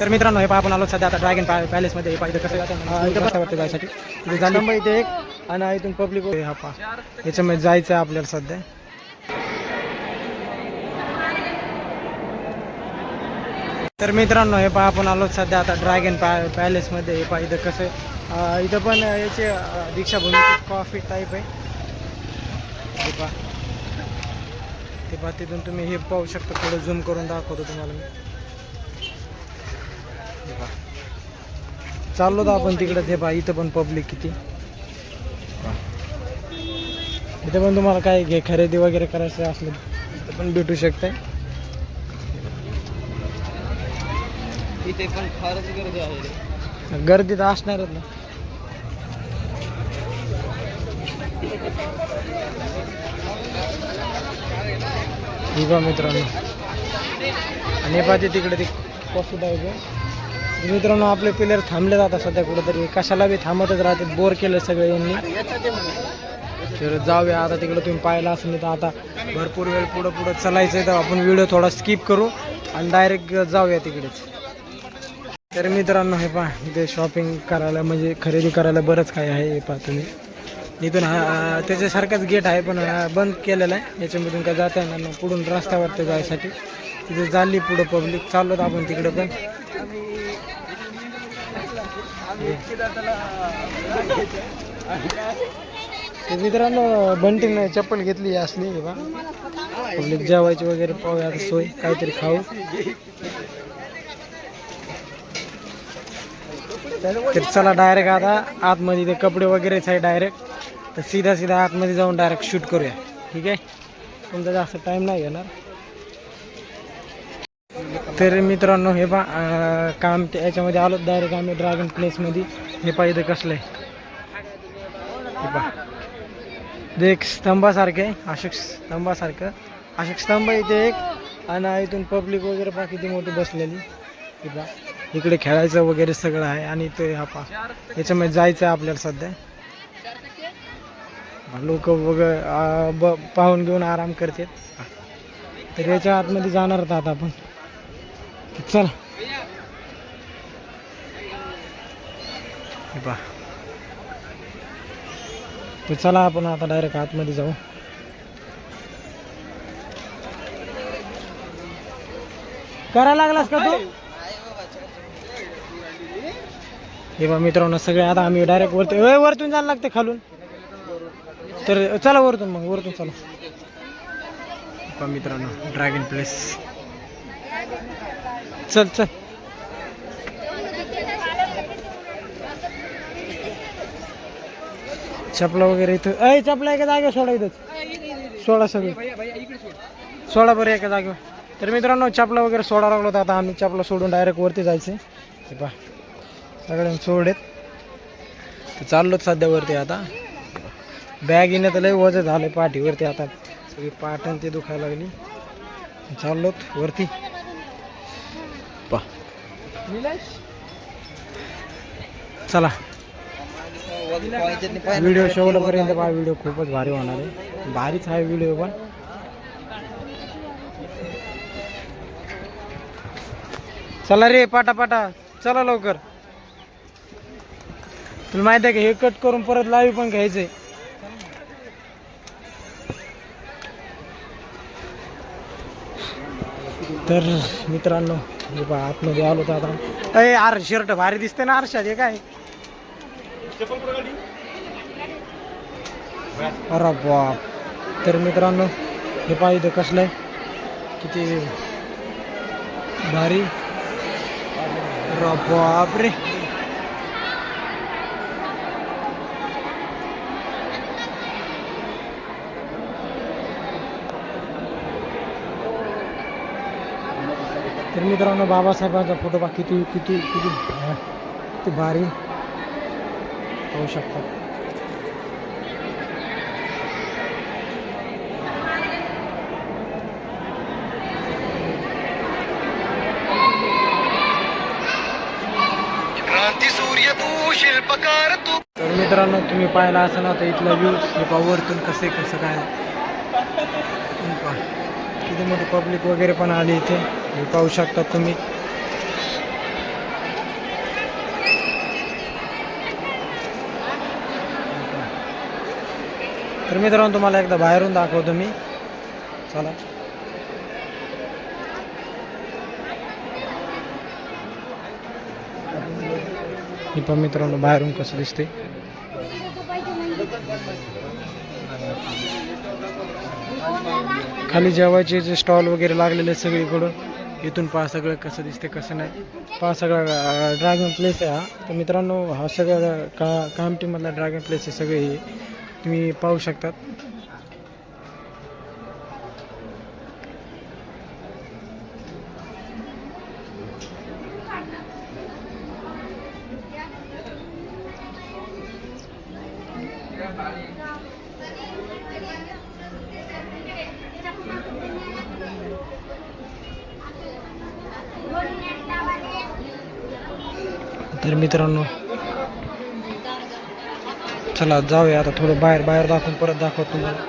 तर मित्रांनो हे पहा आपण आलो सध्या आता ड्रॅगन पॅ पॅलेसमध्ये हे पाहिजे कसं जातं इथं जायसाठी. झालं. इथे एक आणि इथून पब्लिक हा पहा. याच्यामध्ये जायचं आहे आपल्याला सध्या. तर मित्रांनो हे पहा आपण आलो सध्या आता ड्रॅगन पॅ पॅलेसमध्ये हे पहा इथं कसं इथं पण याचे दीक्षाभूमी कॉफी टाईप आहे. हे पहा. ते पहा तिथून तुम्ही हे पाहू शकता. थोडं झूम करून दाखवतो तुम्हाला मी. चाललो तर आपण तिकडे ते पहा इथं पण पब्लिक किती. इथं पण तुम्हाला काय घे खरेदी वगैरे करायचं असलं इथं पण भेटू शकते इथे पण फारच गर्दी आहे गर्दी तर असणारच ना. ही बा मित्रांनो. आणि पाहिजे तिकडे ते कॉफी आहे. मित्रांनो आपले प्लेअर थांबले जातात सध्या कुठेतरी. कशाला बी थांबतच राहते. बोर केलं सगळे यांनी. तर जाऊया आता तिकडं तुम्ही पाहिलं असेल तर आता भरपूर वेळ पुढं पुढं चलायचं आहे तर आपण व्हिडिओ थोडा स्किप करू आणि डायरेक्ट जाऊया तिकडेच. तर मित्रांनो हे पहा इथे शॉपिंग करायला म्हणजे खरेदी करायला बरंच काही आहे. हे पहा तुम्ही. इथून हा त्याच्यासारखाच गेट आहे पण बंद केलेला आहे. याच्यामधून काय जाता येणार नाही. पुढून रस्त्यावरती जायसाठी. तिथे चालली पुढं पब्लिक चाललो आपण तिकडे पण. ते मित्रांनो बंटीनं चप्पल घेतली असली बा. पब्लिक जेवायची वगैरे पाहूया आता सोय काहीतरी खाऊ. तर चला डायरेक्ट आता आतमध्ये ते कपडे वगैरेच आहे डायरेक्ट तर सीधा सीधा आतमध्ये जाऊन डायरेक्ट शूट करूया. ठीक आहे? तुमचा जास्त टाईम नाही घेणार. तर मित्रांनो हे पा काम ते याच्यामध्ये आलो डायरेक्ट आम्ही ड्रॅगन प्लेसमध्ये हे पा इथं कसलं आहे. हे पा एक स्तंभासारखं आहे अशोक स्तंभासारखं. अशोक स्तंभ इथे एक आणि इथून पब्लिक वगैरे पा किती मोठी बसलेली. हे पा इकडे खेळायचं वगैरे सगळं आहे आणि ते हा पा याच्यामध्ये जायचं आहे आपल्याला सध्या. लोक वगैरे पाहून घेऊन आराम करतात. तर याच्या आतमध्ये जाणार आहोत आता आपण. चला. हे तर चला आपण आता डायरेक्ट आतमध्ये जाऊ. करायला लागलास का तू? हे बा मित्रांनो सगळे आता आम्ही डायरेक्ट वरती ए, वरतून जायला लागते खालून. तर चला वरतून मग वरतून चला. मित्रांनो ड्रॅगन प्लेस चल चल. चपला वगैरे इथं. अय चपला एका जागेवर सोडा इथंच. सोडा सगळं. सोडा बरं एका जागेवर. तर मित्रांनो चपला वगैरे सोडा लागलो होता. आता आम्ही चपला सोडून डायरेक्ट वरती जायचं हे पहा. सगळ्यांनी सोडेत. तर चाललोच सध्या वरती आता. बॅग येण्यात तर लय वजन झालं पाठीवरती आता. सगळी पाठण ते दुखायला लागली. चाललोत वरती. पा चला. व्हिडिओ शेवटपर्यंत पहा व्हिडिओ खूपच भारी होणार आहे. भारीच आहे व्हिडिओ पण. चला रे पाटा पाटा चला लवकर. तुला माहिती आहे का हे कट करून परत लाईव्ह पण घ्यायचंय. तर मित्रांनो हे। आता अरे शर्ट भारी दिसते ना आरशात हे? काय अरे बाप, तर मित्रांनो हे भारी। तर मित्रांनो बाबासाहेबांचा फोटो बा किती किती किती किती भारी होऊ शकतात क्रांती सूर्य तू शिल्पकार तू. तर मित्रांनो तुम्ही पाहिला असं ना तर इथला व्ह्यूज हे वरतून कसे कसं काय. किती मोठी पब्लिक वगैरे पण आली इथे. हे पाहू शकता तुम्ही. तर मित्रांनो तुम्हाला एकदा बाहेरून दाखवतो मी. चला. पण मित्रांनो बाहेरून कसं दिसते खाली जेवायचे जे स्टॉल वगैरे लागलेले सगळीकडून इथून पहा सगळं कसं दिसते कसं नाही. पहा सगळं ड्रॅगन प्लेस आहे हा. तर मित्रांनो हा सगळं का कामटीमधला ड्रॅगन प्लेस आहे सगळे हे. तुम्ही पाहू शकतात. तर मित्रांनो चला जाऊया आता थोडं बाहेर बाहेर दाखवून परत दाखवतो तुम्हाला.